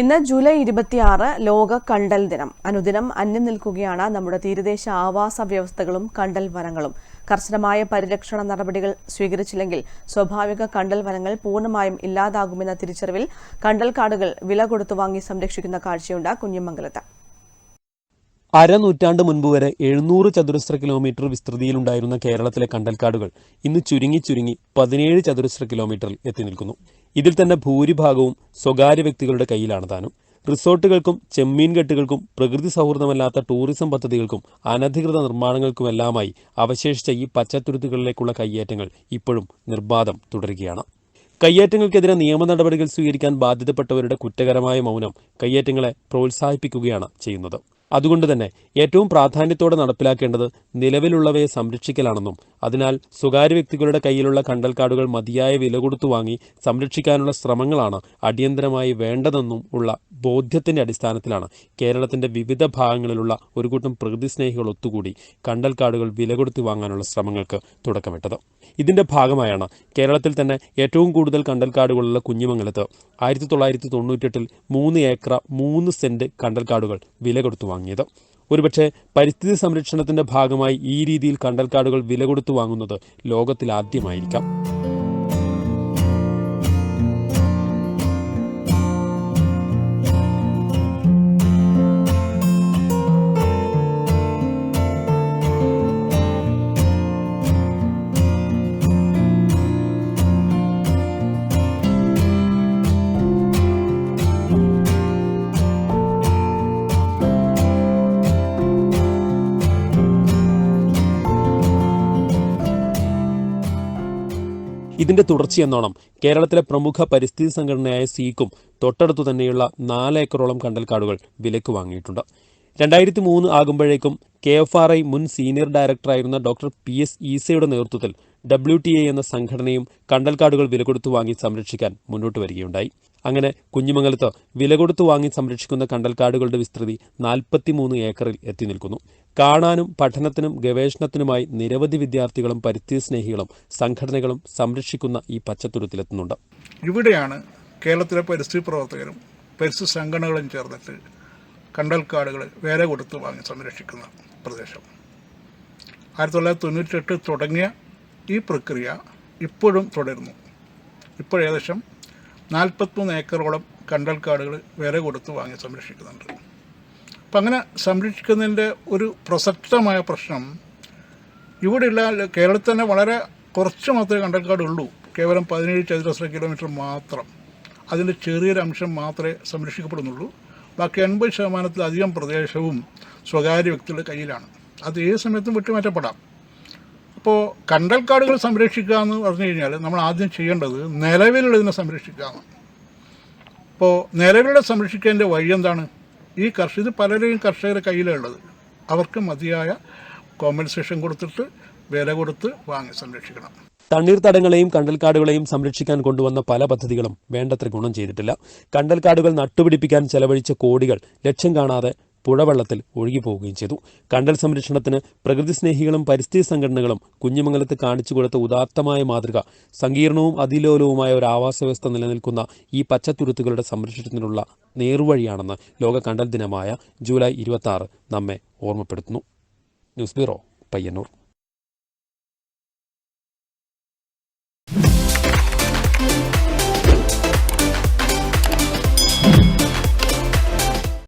ഇന്ന് ജൂലൈ ഇരുപത്തിയാറ് ലോക കണ്ടൽ ദിനം. അനുദിനം അന്യം നിൽക്കുകയാണ് നമ്മുടെ തീരദേശ ആവാസ വ്യവസ്ഥകളും കണ്ടൽ വനങ്ങളും. കർശനമായ പരിരക്ഷണ നടപടികൾ സ്വീകരിച്ചില്ലെങ്കിൽ സ്വാഭാവിക കണ്ടൽ വനങ്ങൾ പൂർണമായും ഇല്ലാതാകുമെന്ന തിരിച്ചറിവിൽ കണ്ടൽ കാടുകൾ വില കൊടുത്തു വാങ്ങി സംരക്ഷിക്കുന്ന കാഴ്ചയുണ്ട് കുഞ്ഞിമംഗലത്ത്. അരനൂറ്റാണ്ട് മുൻപ് വരെ എഴുന്നൂറ് ചതുരശ്ര കിലോമീറ്റർ വിസ്തൃതിയിലുണ്ടായിരുന്ന കേരളത്തിലെ കണ്ടൽക്കാടുകൾ ഇന്ന് ചുരുങ്ങി ചുരുങ്ങി പതിനേഴ് ചതുരശ്ര കിലോമീറ്ററിൽ എത്തി നിൽക്കുന്നു. ഇതിൽ തന്നെ ഭൂരിഭാഗവും സ്വകാര്യ വ്യക്തികളുടെ കയ്യിലാണ് താനും. റിസോർട്ടുകൾക്കും ചെമ്മീൻ കെട്ടുകൾക്കും പ്രകൃതി സൗഹൃദമല്ലാത്ത ടൂറിസം പദ്ധതികൾക്കും അനധികൃത നിർമ്മാണങ്ങൾക്കുമെല്ലാമായി അവശേഷിച്ച ഈ പച്ചത്തുരുത്തുകളിലേക്കുള്ള കയ്യേറ്റങ്ങൾ ഇപ്പോഴും നിർബാധം തുടരുകയാണ്. കയ്യേറ്റങ്ങൾക്കെതിരെ നിയമ നടപടികൾ സ്വീകരിക്കാൻ ബാധ്യതപ്പെട്ടവരുടെ കുറ്റകരമായ മൗനം കയ്യേറ്റങ്ങളെ പ്രോത്സാഹിപ്പിക്കുകയാണ് ചെയ്യുന്നത്. അതുകൊണ്ട് തന്നെ ഏറ്റവും പ്രാധാന്യത്തോടെ നടപ്പിലാക്കേണ്ടത് നിലവിലുള്ളവയെ സംരക്ഷിക്കലാണെന്നും അതിനാൽ സ്വകാര്യ വ്യക്തികളുടെ കയ്യിലുള്ള കണ്ടൽ കാർഡുകൾ മതിയായ വില കൊടുത്തു വാങ്ങി സംരക്ഷിക്കാനുള്ള ശ്രമങ്ങളാണ് അടിയന്തരമായി വേണ്ടതെന്നും ഉള്ള ബോധ്യത്തിന്റെ അടിസ്ഥാനത്തിലാണ്. കേരളത്തിന്റെ വിവിധ ഭാഗങ്ങളിലുള്ള ഒരു കൂട്ടം പ്രകൃതി സ്നേഹികൾ ഒത്തുകൂടി കണ്ടൽക്കാടുകൾ വില കൊടുത്തു വാങ്ങാനുള്ള ശ്രമങ്ങൾക്ക് തുടക്കമിട്ടത്. ഇതിന്റെ ഭാഗമായാണ് കേരളത്തിൽ തന്നെ ഏറ്റവും കൂടുതൽ കണ്ടൽക്കാടുകളുള്ള കുഞ്ഞിമംഗലത്ത് ആയിരത്തി തൊള്ളായിരത്തി തൊണ്ണൂറ്റെട്ടിൽ മൂന്ന് ഏക്കർ മൂന്ന് സെന്റ് കണ്ടൽക്കാടുകൾ വില കൊടുത്തു വാങ്ങിയത്. ഒരുപക്ഷെ പരിസ്ഥിതി സംരക്ഷണത്തിന്റെ ഭാഗമായി ഈ രീതിയിൽ കണ്ടൽക്കാടുകൾ വില കൊടുത്തു വാങ്ങുന്നത് ലോകത്തിലാദ്യമായിരിക്കാം. ഇതിന്റെ തുടർച്ചയെന്നോണം കേരളത്തിലെ പ്രമുഖ പരിസ്ഥിതി സംഘടനയായ സീക്കും തൊട്ടടുത്തു തന്നെയുള്ള നാലേക്കറോളം കണ്ടൽക്കാടുകൾ വിലക്ക് വാങ്ങിയിട്ടുണ്ട്. രണ്ടായിരത്തി മൂന്ന് ആകുമ്പോഴേക്കും കെ എഫ് ആർ ഐ മുൻ സീനിയർ ഡയറക്ടറായിരുന്ന ഡോക്ടർ പി എസ് ഈസയുടെ നേതൃത്വത്തിൽ ഡബ്ല്യു ടി എ എന്ന സംഘടനയും കണ്ടൽക്കാടുകൾ വില കൊടുത്തു വാങ്ങി സംരക്ഷിക്കാൻ മുന്നോട്ട് വരികയുണ്ടായി. അങ്ങനെ കുഞ്ഞിമംഗലത്ത് വില കൊടുത്തു വാങ്ങി സംരക്ഷിക്കുന്ന കണ്ടൽക്കാടുകളുടെ വിസ്തൃതി നാൽപ്പത്തിമൂന്ന് ഏക്കറിൽ എത്തി നിൽക്കുന്നു. കാണാനും പഠനത്തിനും ഗവേഷണത്തിനുമായി നിരവധി വിദ്യാർത്ഥികളും പരിസ്ഥിതി സ്നേഹികളും സംഘടനകളും സംരക്ഷിക്കുന്ന ഈ പച്ചത്തുരുത്തിലെത്തുന്നുണ്ട്. ഇവിടെയാണ് കേരളത്തിലെ പരിസ്ഥിതി പ്രവർത്തകരും പരിസ്ഥിതി സംഘടനകളും ചേർന്നിട്ട് കണ്ടൽക്കാടുകൾ വില കൊടുത്ത് വാങ്ങി സംരക്ഷിക്കുന്ന പ്രദേശം. ആയിരത്തി തൊള്ളായിരത്തി തൊണ്ണൂറ്റെട്ട് തുടങ്ങിയ ഈ പ്രക്രിയ ഇപ്പോഴും തുടരുന്നു. ഇപ്പോൾ ഏകദേശം നാൽപ്പത്തിമൂന്ന് ഏക്കറോളം കണ്ടൽക്കാടുകൾ വേറെ കൊടുത്ത് വാങ്ങി സംരക്ഷിക്കുന്നുണ്ട്. അപ്പം അങ്ങനെ സംരക്ഷിക്കുന്നതിന്റെ ഒരു പ്രസക്തമായ പ്രശ്നം ഇവിടെയുള്ള കേരളത്തിൽ തന്നെ വളരെ കുറച്ച് മാത്രമേ കണ്ടൽക്കാടുള്ളൂ. കേവലം പതിനേഴ് ചതുരശ്ര കിലോമീറ്റർ മാത്രം. അതിന്റെ ചെറിയൊരു അംശം മാത്രമേ സംരക്ഷിക്കപ്പെടുന്നുള്ളൂ. ബാക്കി എൺപത് ശതമാനത്തിലധികം പ്രദേശവും സ്വകാര്യ വ്യക്തികളുടെ കയ്യിലാണ്. അത് ഏത് സമയത്തും വിട്ടുമാറ്റപ്പെടാം. അപ്പോൾ കണ്ടൽക്കാടുകൾ സംരക്ഷിക്കുക എന്ന് പറഞ്ഞു കഴിഞ്ഞാൽ നമ്മൾ ആദ്യം ചെയ്യേണ്ടത് നിലവിലുള്ളതിനെ സംരക്ഷിക്കുകയാണ് അപ്പോൾ നിലവിലുള്ള സംരക്ഷിക്കേണ്ട വഴി എന്താണ്? ഈ കർഷക ഇത് പലരെയും കർഷകരുടെ കയ്യിലുള്ളത്. അവർക്ക് മതിയായ കോമ്പൻസേഷൻ കൊടുത്തിട്ട് വില കൊടുത്ത് വാങ്ങി സംരക്ഷിക്കണം. തണ്ണീർത്തടങ്ങളെയും കണ്ടൽക്കാടുകളെയും സംരക്ഷിക്കാൻ കൊണ്ടുവന്ന പല പദ്ധതികളും വേണ്ടത്ര ഗുണം ചെയ്തിട്ടില്ല. കണ്ടൽക്കാടുകൾ നട്ടുപിടിപ്പിക്കാൻ ചെലവഴിച്ച കോടികൾ ലക്ഷ്യം കാണാതെ പുഴവെള്ളത്തിൽ ഒഴുകിപ്പോവുകയും ചെയ്തു. കണ്ടൽ സംരക്ഷണത്തിന് പ്രകൃതി സ്നേഹികളും പരിസ്ഥിതി സംഘടനകളും കുഞ്ഞുമംഗലത്ത് കാണിച്ചു കൊടുത്ത ഉദാത്തമായ മാതൃക സങ്കീർണവും അതിലോലവുമായ ഒരു ആവാസ വ്യവസ്ഥ നിലനിൽക്കുന്ന ഈ പച്ചത്തുരുത്തുകളുടെ സംരക്ഷണത്തിനുള്ള നേർവഴിയാണെന്ന് ലോക കണ്ടൽ ദിനമായ ജൂലൈ ഇരുപത്തി നമ്മെ ഓർമ്മപ്പെടുത്തുന്നു. News bureau Payyanur.